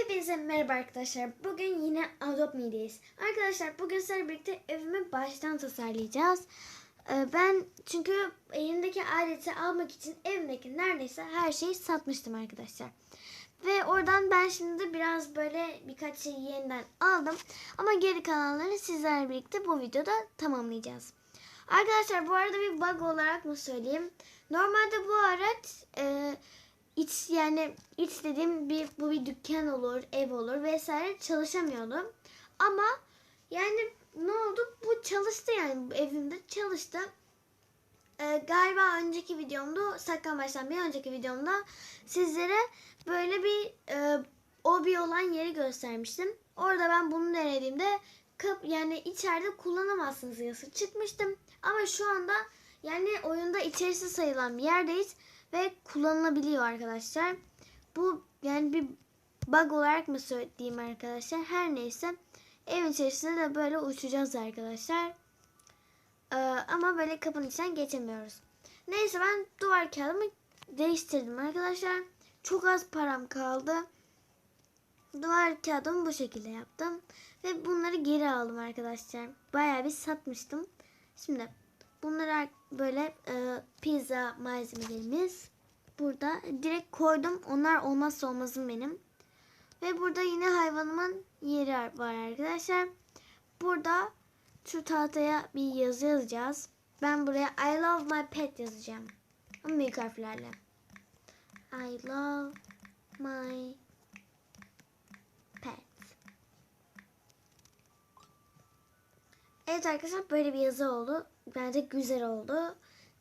Hepinize merhaba arkadaşlar. Bugün yine Adopt Me'deyiz. Arkadaşlar bugün sizlerle birlikte evimi baştan tasarlayacağız. Ee, Ben çünkü elimdeki aleti almak için evimdeki neredeyse her şeyi satmıştım arkadaşlar. Ve oradan ben şimdi biraz böyle birkaç şey yeniden aldım. Ama geri kalanları sizlerle birlikte bu videoda tamamlayacağız. Arkadaşlar bu arada bir bug olarak mı söyleyeyim? Normalde bu araç e, iç yani iç dediğim bir bu bir dükkan olur, ev olur vesaire çalışamıyordum. Ama yani ne oldu? Bu çalıştı yani evimde çalıştı. Ee, galiba önceki videomda saklanmaçtan bir önceki videomda sizlere böyle bir e, obi olan yeri göstermiştim. Orada ben bunu denediğimde kap yani içeride kullanamazsınız yazısı çıkmıştım. Ama şu anda yani oyunda içerisi sayılan bir yerdeyiz ve kullanılabiliyor arkadaşlar. Bu yani bir bug olarak mı söyleyeyim arkadaşlar? Her neyse evin içerisinde de böyle uçacağız arkadaşlar. Ee, ama böyle kapının içinden geçemiyoruz. Neyse ben duvar kağıdımı değiştirdim arkadaşlar. Çok az param kaldı. Duvar kağıdımı bu şekilde yaptım. Ve bunları geri aldım arkadaşlar. Bayağı bir satmıştım. Şimdi bunları böyle e, pizza malzemelerimiz burada direkt koydum. Onlar olmazsa olmazım benim. Ve burada yine hayvanımın yeri var arkadaşlar. Burada şu tahtaya bir yazı yazacağız. Ben buraya I love my pet yazacağım. Ama büyük harflerle. I love my pet. Evet arkadaşlar böyle bir yazı oldu. Bence güzel oldu.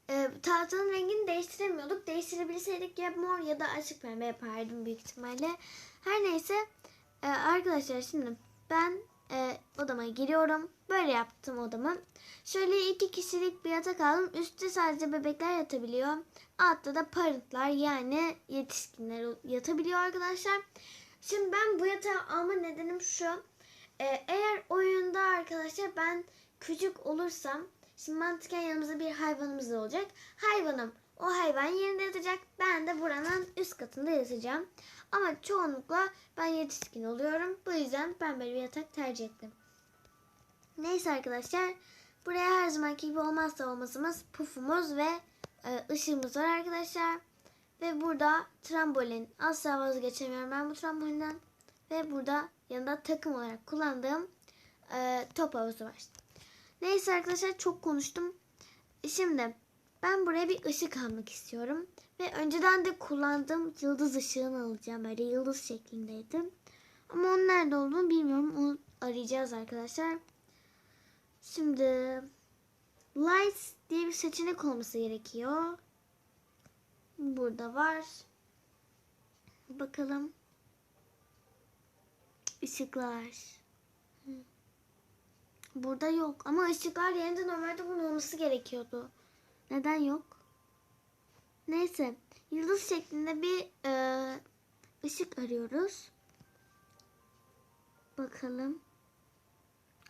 Ee, tahtanın rengini değiştiremiyorduk. Değiştirebilseydik ya mor ya da açık pembe yapardım büyük ihtimalle. Her neyse e, arkadaşlar şimdi ben e, odama giriyorum. Böyle yaptım odamı. Şöyle iki kişilik bir yatak aldım. Üstte sadece bebekler yatabiliyor. Altta da parentlar yani yetişkinler yatabiliyor arkadaşlar. Şimdi ben bu yatağı alma nedenim şu. Ee, eğer oyunda arkadaşlar ben küçük olursam şimdi mantıken yanımızda bir hayvanımız olacak. Hayvanım o hayvan yerinde yatacak. Ben de buranın üst katında yatacağım. Ama çoğunlukla ben yetişkin oluyorum. Bu yüzden ben böyle bir yatak tercih ettim. Neyse arkadaşlar. Buraya her zamanki gibi olmazsa olmazımız pufumuz ve e, ışığımız var arkadaşlar. Ve burada trambolin. Asla vazgeçemiyorum ben bu trambolinden. Ve burada yanında takım olarak kullandığım e, top havuzu var. Neyse arkadaşlar çok konuştum. Şimdi ben buraya bir ışık almak istiyorum. Ve önceden de kullandığım yıldız ışığını alacağım. Böyle yıldız şeklindeydi. Ama onun nerede olduğunu bilmiyorum. Onu arayacağız arkadaşlar. Şimdi lights diye bir seçenek olması gerekiyor. Burada var. Bakalım. Işıklar. Burada yok. Ama ışıklar yerinde normalde bunun olması gerekiyordu. Neden yok? Neyse. Yıldız şeklinde bir e, ışık arıyoruz. Bakalım.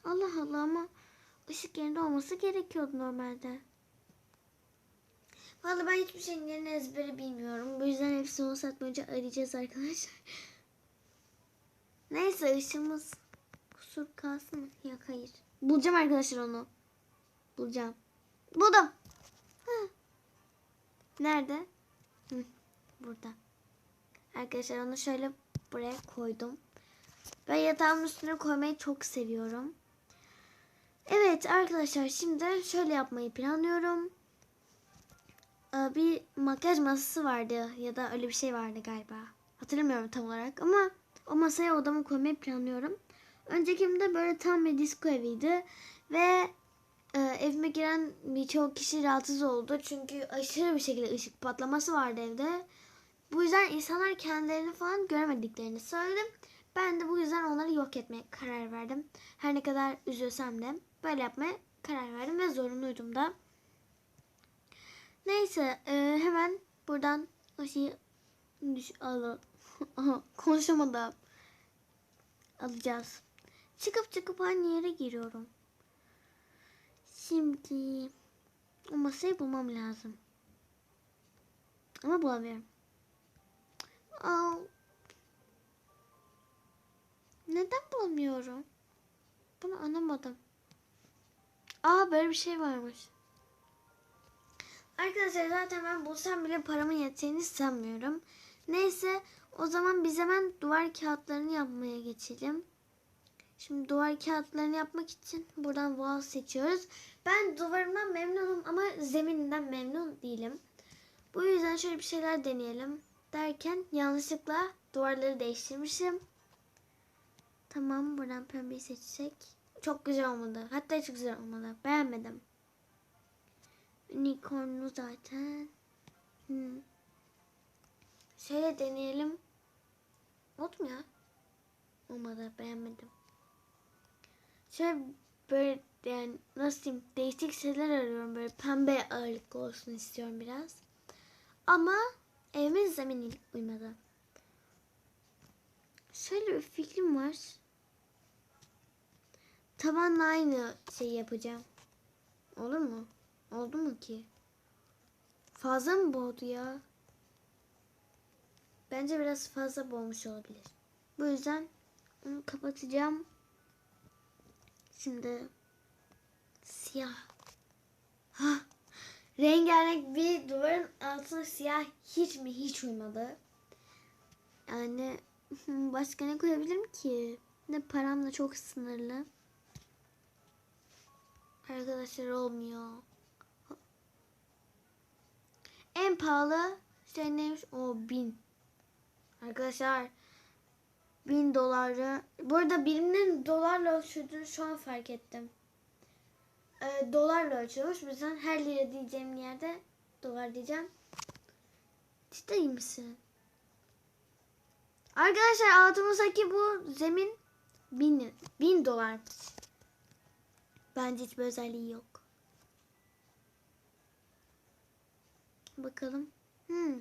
Allah Allah ama ışık yerinde olması gerekiyordu normalde. Vallahi ben hiçbir şeyin yerini ezbere bilmiyorum. Bu yüzden hepsini onu satmayınca arayacağız arkadaşlar. Neyse ışığımız kusur kalsın mı? Yok hayır. Bulacağım arkadaşlar onu. Bulacağım. Buldum. Nerede? Hı, burada. Arkadaşlar onu şöyle buraya koydum. Ben yatağımın üstüne koymayı çok seviyorum. Evet arkadaşlar şimdi şöyle yapmayı planlıyorum. Ee, Bir makyaj masası vardı ya da öyle bir şey vardı galiba. Hatırlamıyorum tam olarak ama o masaya odamı koymayı planlıyorum. Öncekimde böyle tam bir disco eviydi ve e, evime giren birçok kişi rahatsız oldu. Çünkü aşırı bir şekilde ışık patlaması vardı evde. Bu yüzden insanlar kendilerini falan göremediklerini söyledim. Ben de bu yüzden onları yok etmeye karar verdim. Her ne kadar üzülsem de böyle yapmaya karar verdim ve zorunluydum da. Neyse e, hemen buradan o şeyi düş al konuşamadım. Alacağız. Çıkıp çıkıp aynı yere giriyorum. Şimdi o masayı bulmam lazım. Ama bulamıyorum. Aa, alamıyorum? Bunu anlamadım. Aa böyle bir şey varmış. Arkadaşlar zaten ben bulsam bile paramın yeteceğini sanmıyorum. Neyse o zaman biz hemen duvar kağıtlarını yapmaya geçelim. Şimdi duvar kağıtlarını yapmak için buradan wall seçiyoruz. Ben duvarımdan memnunum ama zemininden memnun değilim. Bu yüzden şöyle bir şeyler deneyelim derken yanlışlıkla duvarları değiştirmişim. Tamam buradan pembeyi seçsek. Çok güzel olmadı. Hatta çok güzel olmadı. Beğenmedim. Unicornlu zaten. Hmm. Şöyle deneyelim. Oldu mu ya? Olmadı. Beğenmedim. Şöyle böyle yani nasıl diyeyim değişik şeyler arıyorum. Böyle pembe ağırlıklı olsun istiyorum biraz. Ama evimin zemini uymadı. Şöyle bir fikrim var. Tavanla aynı şey yapacağım. Olur mu? Oldu mu ki? Fazla mı boğdu ya? Bence biraz fazla boğmuş olabilir. Bu yüzden onu kapatacağım. Şimdi siyah. Hah. Rengarenk bir duvarın altına siyah hiç mi hiç uymadı. Yani başka ne koyabilirim ki? Ne param da çok sınırlı. Arkadaşlar olmuyor. En pahalı şey neymiş? O bin. Arkadaşlar bin doları. Bu arada birimlerin dolarla ölçüldüğünü şu an fark ettim. Ee, dolarla ölçüyormuş. Bu yüzden her lira diyeceğim yerde dolar diyeceğim. Ciddi misin? Arkadaşlar altımızdaki bu zemin bin, bin dolarmış. Bence hiçbir özelliği yok. Bakalım. Hmm.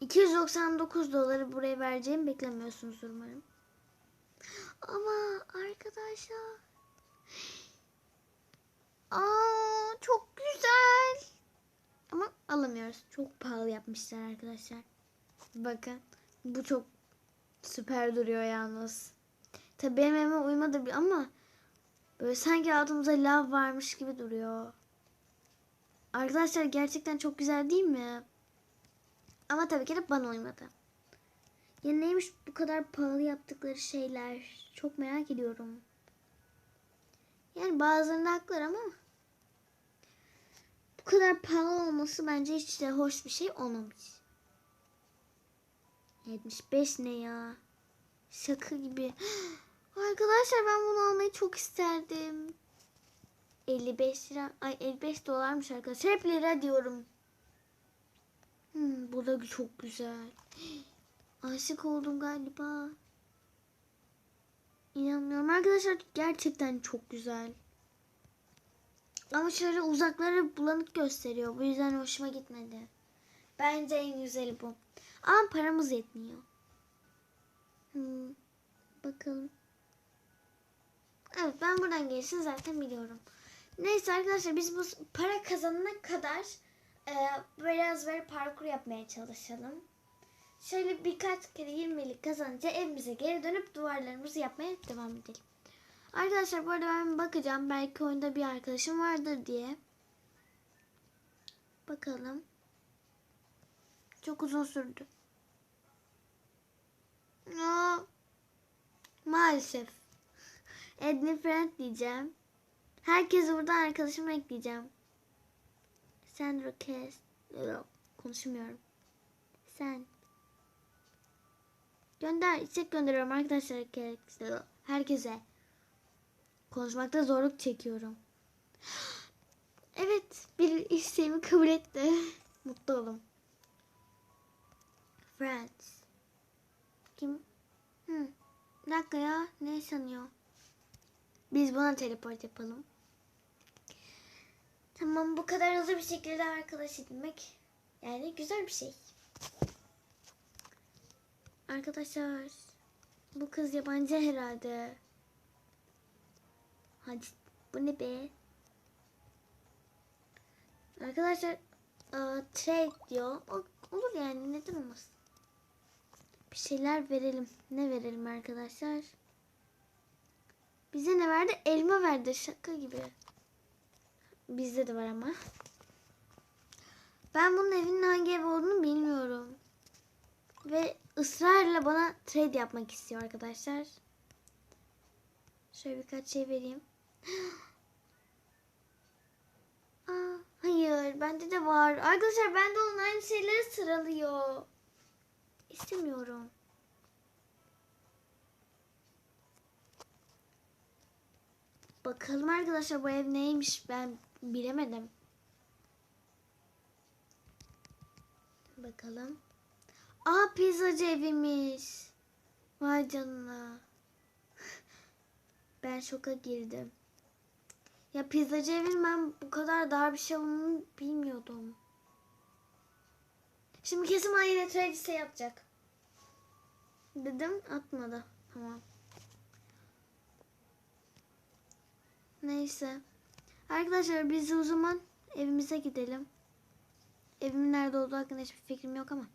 299 doları buraya vereceğimi beklemiyorsunuz umarım. Ama arkadaşlar. Aa çok güzel. Ama alamıyoruz. Çok pahalı yapmışlar arkadaşlar. Bakın. Bu çok süper duruyor yalnız. Tabii benim evime uymadı bir- ama böyle sanki altımızda lav varmış gibi duruyor. Arkadaşlar gerçekten çok güzel değil mi? Ama tabii ki de bana uymadı. Ya neymiş bu kadar pahalı yaptıkları şeyler? Çok merak ediyorum. Yani bazılarında haklılar ama bu kadar pahalı olması bence hiç de hoş bir şey olmamış. 75 ne ya? Şaka gibi. Arkadaşlar ben bunu almayı çok isterdim. 55 lira. Ay 55 dolarmış arkadaşlar. Hep lira diyorum. Hmm, bu da çok güzel. Aşık oldum galiba. İnanmıyorum arkadaşlar. Gerçekten çok güzel. Ama şöyle uzakları bulanık gösteriyor. Bu yüzden hoşuma gitmedi. Bence en güzeli bu. Ama paramız yetmiyor. Hmm, bakalım. Evet ben buradan gelişini zaten biliyorum. Neyse arkadaşlar biz bu para kazanana kadar e, biraz böyle parkur yapmaya çalışalım. Şöyle birkaç kere 20'lik kazanınca evimize geri dönüp duvarlarımızı yapmaya devam edelim. Arkadaşlar bu arada ben bakacağım. Belki oyunda bir arkadaşım vardır diye. Bakalım. Çok uzun sürdü. Aa, maalesef. Edni friend diyeceğim. Herkesi buradan arkadaşıma ekleyeceğim. Sen request. Yok, konuşmuyorum. Sen. Gönder. istek gönderiyorum arkadaşlar. Herkese. Konuşmakta zorluk çekiyorum. Evet. Bir isteğimi kabul etti. Mutlu olun. Friends. Kim? Hı. Bir dakika ya. Ne sanıyor? Biz buna teleport yapalım. Tamam bu kadar hızlı bir şekilde arkadaş edinmek yani güzel bir şey. Arkadaşlar bu kız yabancı herhalde. Hadi bu ne be? Arkadaşlar aa, trade diyor. O, olur yani neden olmasın? Bir şeyler verelim. Ne verelim arkadaşlar? Bize ne verdi? Elma verdi. Şaka gibi. Bizde de var ama. Ben bunun evinin hangi ev olduğunu bilmiyorum. Ve ısrarla bana trade yapmak istiyor arkadaşlar. Şöyle birkaç şey vereyim. Aa, hayır bende de var. Arkadaşlar bende olan aynı şeyleri sıralıyor. İstemiyorum. Bakalım arkadaşlar bu ev neymiş ben bilemedim. Bakalım. Aa pizzacı evimiz. Vay canına. Ben şoka girdim. Ya pizzacı evin ben bu kadar dar bir şey olduğunu bilmiyordum. Şimdi kesin bana yine tradise yapacak. Dedim atmadı. Tamam. Neyse. Arkadaşlar biz o zaman evimize gidelim. Evimin nerede olduğu hakkında hiçbir fikrim yok ama.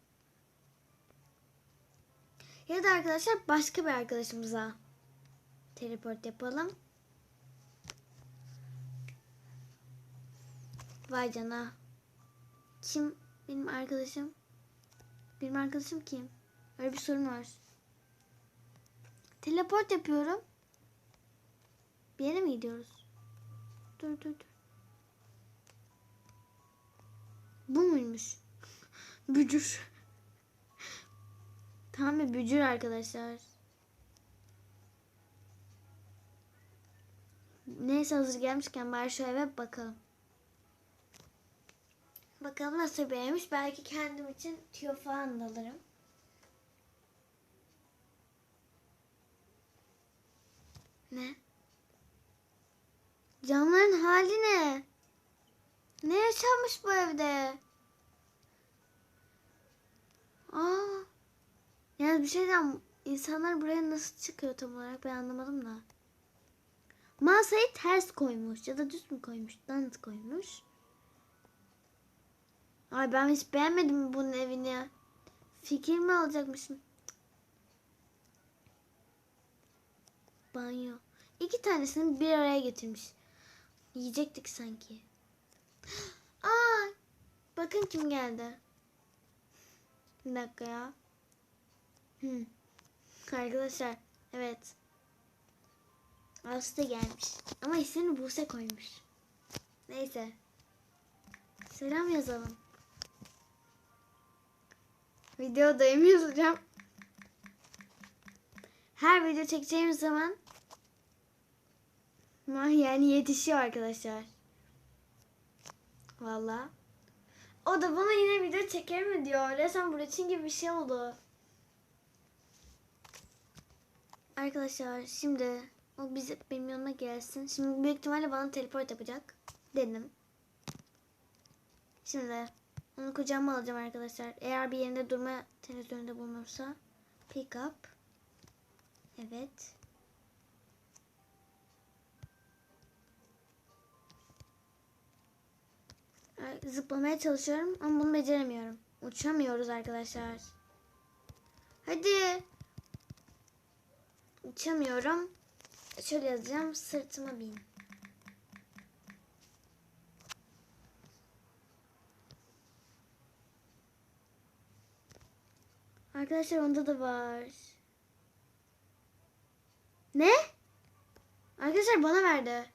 Ya da arkadaşlar başka bir arkadaşımıza teleport yapalım. Vay cana. Kim benim arkadaşım? Benim arkadaşım kim? Öyle bir sorun var. Teleport yapıyorum. Bir yere mi gidiyoruz? Dur dur dur. Bu muymuş? Bücür. Tam bir bücür arkadaşlar. Neyse hazır gelmişken bari şu eve bakalım. Bakalım nasıl bir evmiş. Belki kendim için tüyo falan alırım. Ne? Camların hali ne? Ne yaşanmış bu evde? Aa. Yani bir şeyden insanlar buraya nasıl çıkıyor tam olarak ben anlamadım da. Masayı ters koymuş ya da düz mü koymuş? Danıt koymuş. Ay ben hiç beğenmedim bunun evini. Fikir mi alacakmışım? Banyo. İki tanesini bir araya getirmiş. Yiyecektik sanki. Aa, bakın kim geldi. Bir dakika ya. Hmm. Arkadaşlar, evet. Aslı gelmiş. Ama ismini Buse koymuş. Neyse. Selam yazalım. Videodayım yazacağım. Her video çekeceğim zaman yani yetişiyor arkadaşlar. Valla. O da bana yine video çeker mi diyor. Resmen Burçin gibi bir şey oldu. Arkadaşlar şimdi o bize benim yanıma gelsin. Şimdi büyük ihtimalle bana teleport yapacak. Dedim. Şimdi onu kucağıma alacağım arkadaşlar. Eğer bir yerinde durma televizyonunda bulunursa. Pick up. Evet. Zıplamaya çalışıyorum ama bunu beceremiyorum. Uçamıyoruz arkadaşlar. Hadi. Uçamıyorum. Şöyle yazacağım. Sırtıma bin. Arkadaşlar onda da var. Ne? Arkadaşlar bana verdi.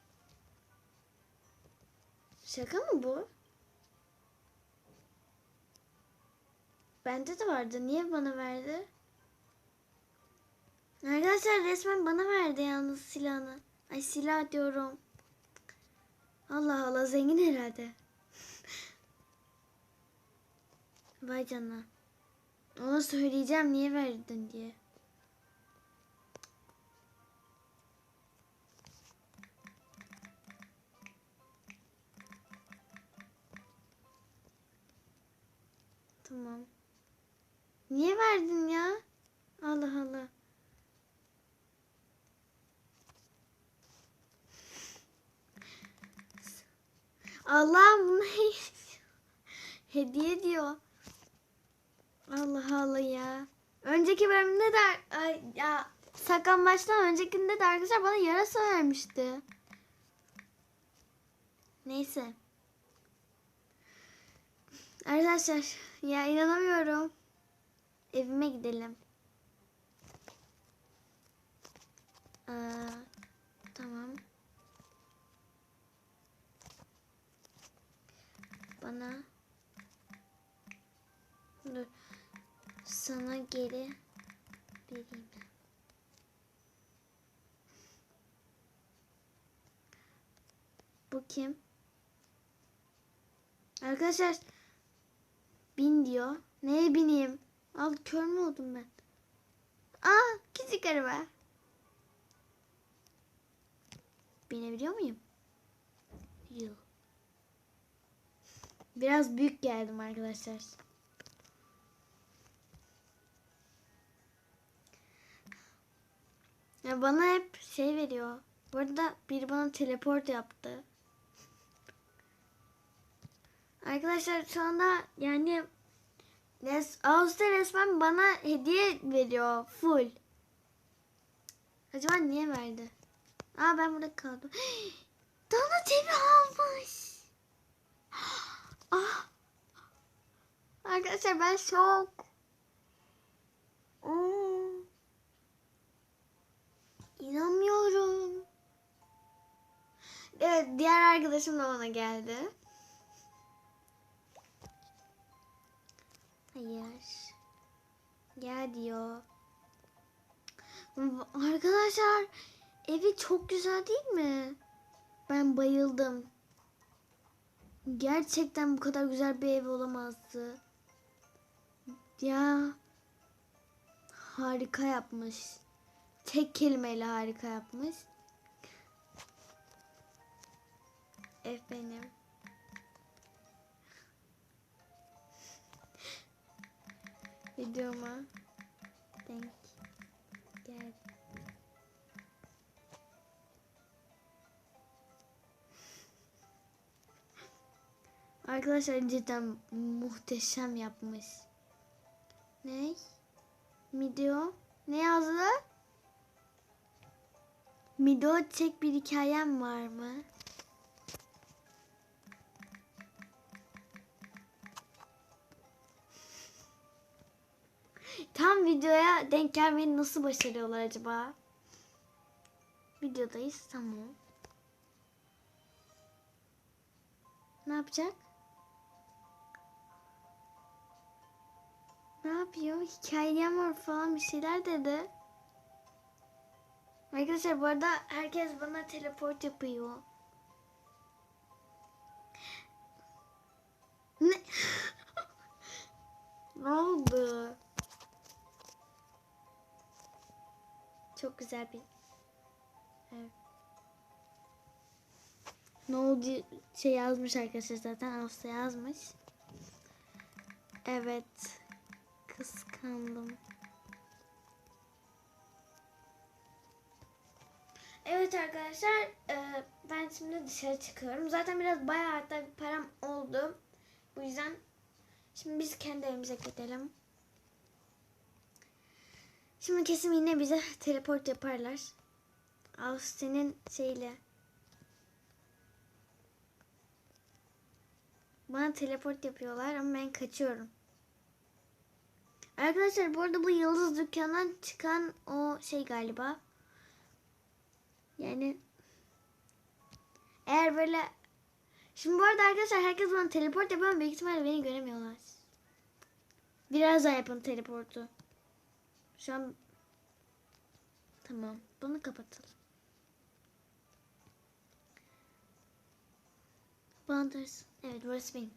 Şaka mı bu? Bende de vardı. Niye bana verdi? Arkadaşlar resmen bana verdi yalnız silahını. Ay silah diyorum. Allah Allah zengin herhalde. Vay canına. Ona söyleyeceğim niye verdin diye. Tamam. Niye verdin ya? Allah Allah. Allah'ım bu ne? Hediye diyor. Allah Allah ya. Önceki bölümde de ay ya saklambaçtan öncekinde de arkadaşlar bana yarasa vermişti. Neyse. Arkadaşlar ya inanamıyorum. Evime gidelim. Aa, tamam. Bana dur. Sana geri vereyim. Bu kim? Arkadaşlar bin diyor. Neye bineyim? Al kör mü oldum ben? Aa küçük araba. Binebiliyor muyum? Yok. Biraz büyük geldim arkadaşlar. Ya bana hep şey veriyor. Bu arada biri bana teleport yaptı. Arkadaşlar şu anda yani res, Ağustos'ta resmen bana hediye veriyor full. Acaba niye verdi? Aa ben burada kaldım. Dana TV almış. Ah. Arkadaşlar ben şok. Hmm. İnanmıyorum. Evet diğer arkadaşım da bana geldi. Hayır. Gel diyor. Arkadaşlar evi çok güzel değil mi? Ben bayıldım. Gerçekten bu kadar güzel bir ev olamazdı. Ya harika yapmış. Tek kelimeyle harika yapmış. Ev benim. Videoma denk gel. Arkadaşlar cidden muhteşem yapmış. Ne? Video? Ne yazdı? Video çek bir hikayem var mı? Tam videoya denk gelmeyi nasıl başarıyorlar acaba? Videodayız tamam. Ne yapacak? Ne yapıyor? Hikayem var falan bir şeyler dedi. Arkadaşlar bu arada herkes bana teleport yapıyor. Ne? ne oldu? Çok güzel bir evet. Ne oldu şey yazmış arkadaşlar zaten Aslı yazmış. Evet. Kıskandım. Evet arkadaşlar e, ben şimdi dışarı çıkıyorum. Zaten biraz bayağı hatta param oldu. Bu yüzden şimdi biz kendi evimize gidelim. Şimdi kesin yine bize teleport yaparlar. Austin'in şeyle. Bana teleport yapıyorlar ama ben kaçıyorum. Arkadaşlar bu arada bu yıldız dükkanından çıkan o şey galiba. Yani eğer böyle Şimdi bu arada arkadaşlar herkes bana teleport yapıyor ama büyük ihtimalle beni göremiyorlar. Biraz daha yapın teleportu. Şu an tamam. Bunu kapatalım. Wonders. Evet burası benim.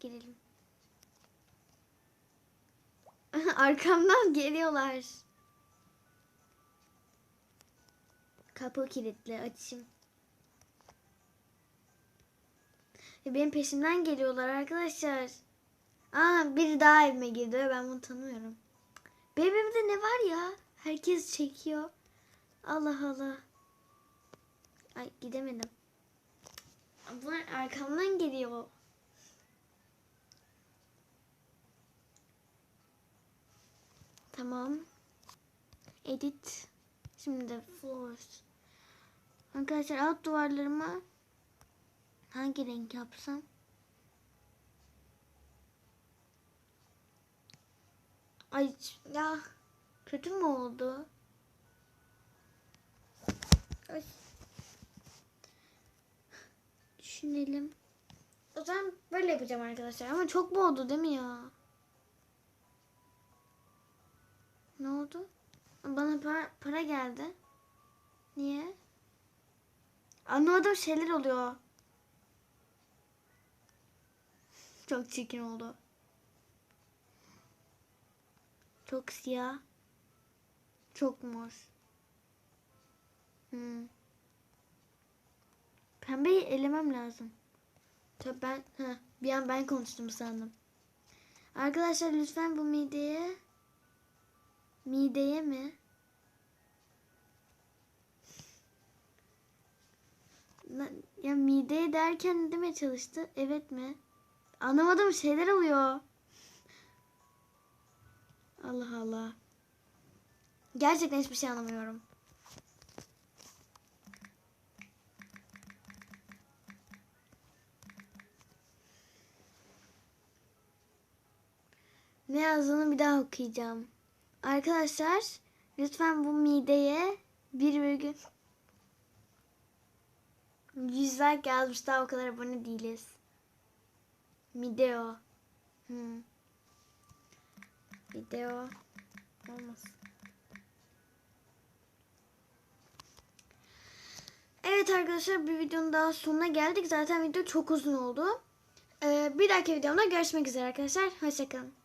Girelim. Arkamdan geliyorlar. Kapı kilitli. Açayım. Ve benim peşimden geliyorlar arkadaşlar. Aa biri daha evime girdi ben bunu tanıyorum. Benim evimde ne var ya? Herkes çekiyor. Allah Allah. Ay gidemedim. Bunlar arkamdan geliyor. Tamam. Edit. Şimdi de floors. Arkadaşlar alt duvarlarıma hangi renk yapsam? Ay ya kötü mü oldu? Ay. Düşünelim. O zaman böyle yapacağım arkadaşlar. Ama çok mu oldu değil mi ya? Ne oldu? Bana para, para geldi. Niye? Anlamadım şeyler oluyor. Çok çirkin oldu. Çok siyah. Çok mor. Hmm. Pembeyi elemem lazım. Tabii ben heh, bir an ben konuştum sandım. Arkadaşlar lütfen bu mideye mideye mi? Ya mideye derken demeye çalıştı. Evet mi? Anlamadım şeyler oluyor. Allah Allah. Gerçekten hiçbir şey anlamıyorum. Ne yazdığını bir daha okuyacağım. Arkadaşlar lütfen bu mideye bir virgül yüz like yazmış daha o kadar abone değiliz. Video. Hmm. Video. Olmaz. Evet arkadaşlar bir videonun daha sonuna geldik. Zaten video çok uzun oldu. Ee, bir dahaki videomda görüşmek üzere arkadaşlar. Hoşçakalın.